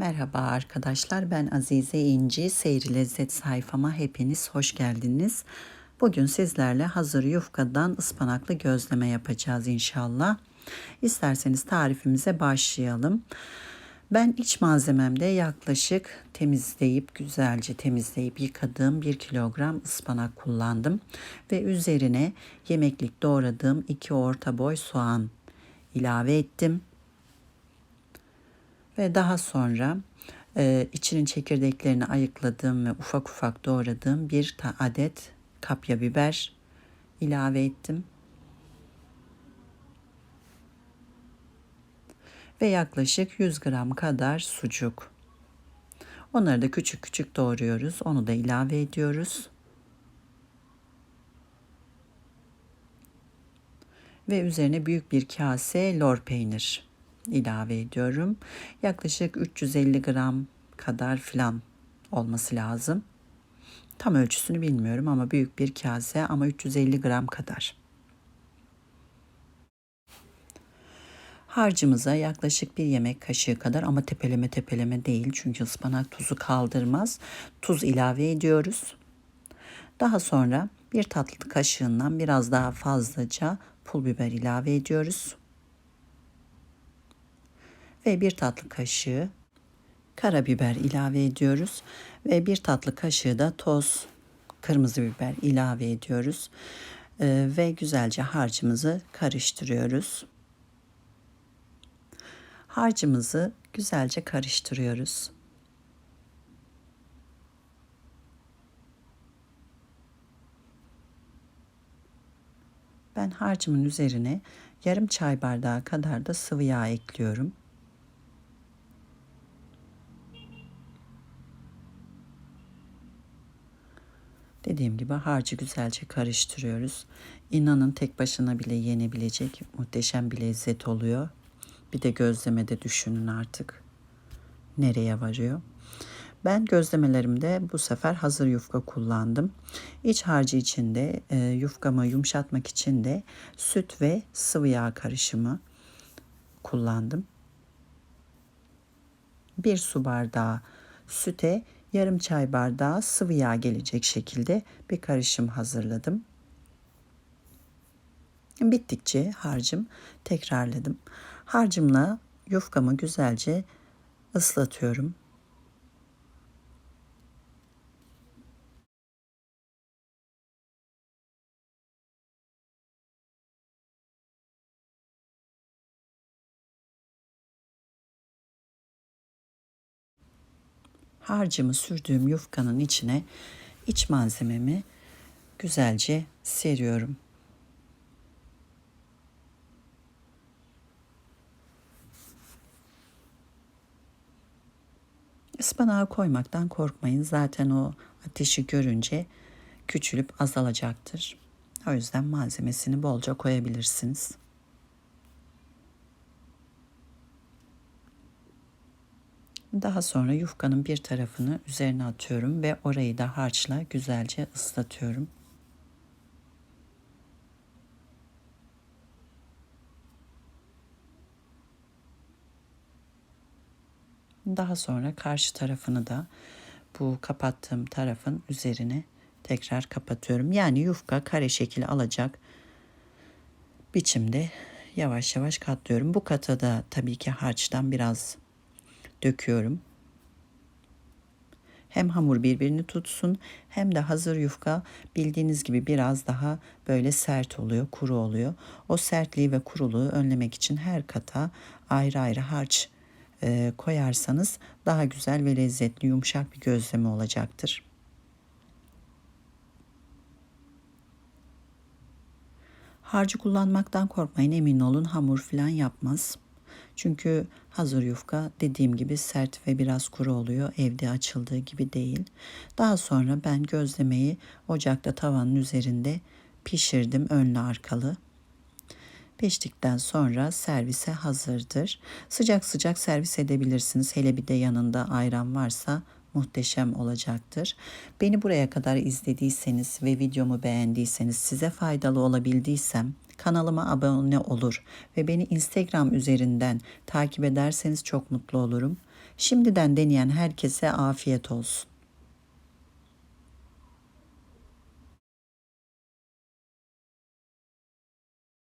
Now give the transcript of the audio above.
Merhaba arkadaşlar ben Azize İnci Seyri Lezzet sayfama hepiniz hoş geldiniz. Bugün sizlerle hazır yufkadan ıspanaklı gözleme yapacağız inşallah. İsterseniz tarifimize başlayalım. Ben iç malzememde yaklaşık temizleyip güzelce temizleyip yıkadığım 1 kilogram ıspanak kullandım. Ve üzerine yemeklik doğradığım 2 orta boy soğan ilave ettim ve daha sonra e, içinin çekirdeklerini ayıkladığım ve ufak ufak doğradığım bir adet kapya biber ilave ettim. Ve yaklaşık 100 gram kadar sucuk. Onları da küçük küçük doğruyoruz. Onu da ilave ediyoruz. Ve üzerine büyük bir kase lor peynir ilave ediyorum. Yaklaşık 350 gram kadar filan olması lazım. Tam ölçüsünü bilmiyorum ama büyük bir kase ama 350 gram kadar. Harcımıza yaklaşık bir yemek kaşığı kadar ama tepeleme tepeleme değil çünkü ıspanak tuzu kaldırmaz. Tuz ilave ediyoruz. Daha sonra bir tatlı kaşığından biraz daha fazlaca pul biber ilave ediyoruz ve bir tatlı kaşığı karabiber ilave ediyoruz ve bir tatlı kaşığı da toz kırmızı biber ilave ediyoruz ee, ve güzelce harcımızı karıştırıyoruz. Harcımızı güzelce karıştırıyoruz. Ben harcımın üzerine yarım çay bardağı kadar da sıvı yağ ekliyorum. Dediğim gibi harcı güzelce karıştırıyoruz. İnanın tek başına bile yenebilecek muhteşem bir lezzet oluyor. Bir de gözlemede düşünün artık nereye varıyor. Ben gözlemelerimde bu sefer hazır yufka kullandım. İç harcı içinde e, yufkamı yumuşatmak için de süt ve sıvı yağ karışımı kullandım. Bir su bardağı süte yarım çay bardağı sıvı yağ gelecek şekilde bir karışım hazırladım. Bittikçe harcım tekrarladım. Harcımla yufkamı güzelce ıslatıyorum. Harcımı sürdüğüm yufkanın içine iç malzememi güzelce seriyorum. Ispanağı koymaktan korkmayın. Zaten o ateşi görünce küçülüp azalacaktır. O yüzden malzemesini bolca koyabilirsiniz. Daha sonra yufkanın bir tarafını üzerine atıyorum ve orayı da harçla güzelce ıslatıyorum. Daha sonra karşı tarafını da bu kapattığım tarafın üzerine tekrar kapatıyorum. Yani yufka kare şekil alacak biçimde yavaş yavaş katlıyorum. Bu kata da tabii ki harçtan biraz döküyorum. Hem hamur birbirini tutsun hem de hazır yufka bildiğiniz gibi biraz daha böyle sert oluyor, kuru oluyor. O sertliği ve kuruluğu önlemek için her kata ayrı ayrı harç e, koyarsanız daha güzel ve lezzetli yumuşak bir gözleme olacaktır. Harcı kullanmaktan korkmayın emin olun hamur falan yapmaz. Çünkü hazır yufka dediğim gibi sert ve biraz kuru oluyor. Evde açıldığı gibi değil. Daha sonra ben gözlemeyi ocakta tavanın üzerinde pişirdim önlü arkalı. Piştikten sonra servise hazırdır. Sıcak sıcak servis edebilirsiniz. Hele bir de yanında ayran varsa muhteşem olacaktır. Beni buraya kadar izlediyseniz ve videomu beğendiyseniz size faydalı olabildiysem kanalıma abone olur ve beni Instagram üzerinden takip ederseniz çok mutlu olurum. Şimdiden deneyen herkese afiyet olsun.